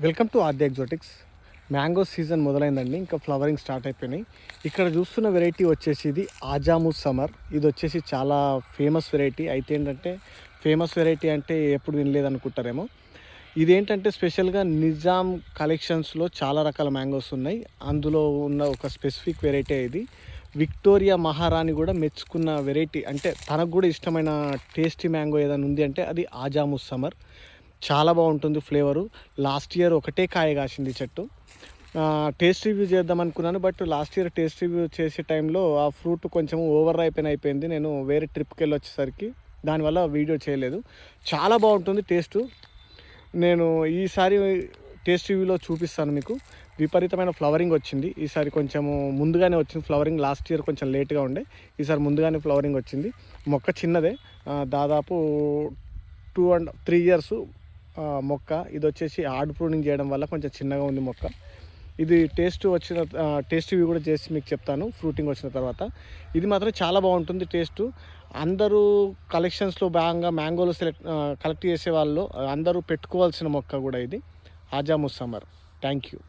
Welcome to ఆర్ది exotics. Mango season మొదలైందండి ఇంకా ఫ్లవరింగ్ స్టార్ట్ అయిపోయినాయి. ఇక్కడ చూస్తున్న వెరైటీ వచ్చేసి ఇది ఆజాము సమ్మర్. ఇది వచ్చేసి చాలా ఫేమస్ వెరైటీ. అయితే ఏంటంటే ఫేమస్ వెరైటీ అంటే ఎప్పుడు వినలేదనుకుంటారేమో ఇదేంటంటే స్పెషల్గా నిజాం కలెక్షన్స్లో చాలా రకాల మ్యాంగోస్ ఉన్నాయి. అందులో ఉన్న ఒక స్పెసిఫిక్ వెరైటీ ఇది. విక్టోరియా మహారాణి కూడా మెచ్చుకున్న వెరైటీ. అంటే తనకు కూడా ఇష్టమైన టేస్టీ మ్యాంగో ఏదైనా ఉంది అంటే అది ఆజాము సమ్మర్. చాలా బాగుంటుంది ఫ్లేవరు. లాస్ట్ ఇయర్ ఒకటే కాయ కాసింది చెట్టు. టేస్ట్ రివ్యూ చేద్దాం అనుకున్నాను but last year taste review చేసే టైంలో ఆ ఫ్రూట్ కొంచెం ఓవర్ అయిపోయిన అయిపోయింది. నేను వేరే ట్రిప్కి వెళ్ళి వచ్చేసరికి దానివల్ల వీడియో చేయలేదు. చాలా బాగుంటుంది టేస్ట్. నేను ఈసారి టేస్ట్ రివ్యూలో చూపిస్తాను మీకు. విపరీతమైన ఫ్లవరింగ్ వచ్చింది. ఈసారి కొంచెము ముందుగానే వచ్చింది ఫ్లవరింగ్. లాస్ట్ ఇయర్ కొంచెం లేట్గా ఉండే. ఈసారి ముందుగానే ఫ్లవరింగ్ వచ్చింది. మొక్క చిన్నదే. దాదాపు టూ అండ్ త్రీ ఇయర్స్ మొక్క. ఇది వచ్చేసి హార్డ్ ప్రూనింగ్ చేయడం వల్ల కొంచెం చిన్నగా ఉంది మొక్క. ఇది టేస్ట్ వచ్చిన టేస్ట్ ఇవి కూడా చేసి మీకు చెప్తాను ఫ్రూటింగ్ వచ్చిన తర్వాత. ఇది మాత్రం చాలా బాగుంటుంది టేస్ట్. అందరూ కలెక్షన్స్లో భాగంగా మ్యాంగోలు సెలెక్ట్ కలెక్ట్ చేసే వాళ్ళు అందరూ పెట్టుకోవాల్సిన మొక్క కూడా ఇది. ఆజాము సమ్మర్ థ్యాంక్ యూ.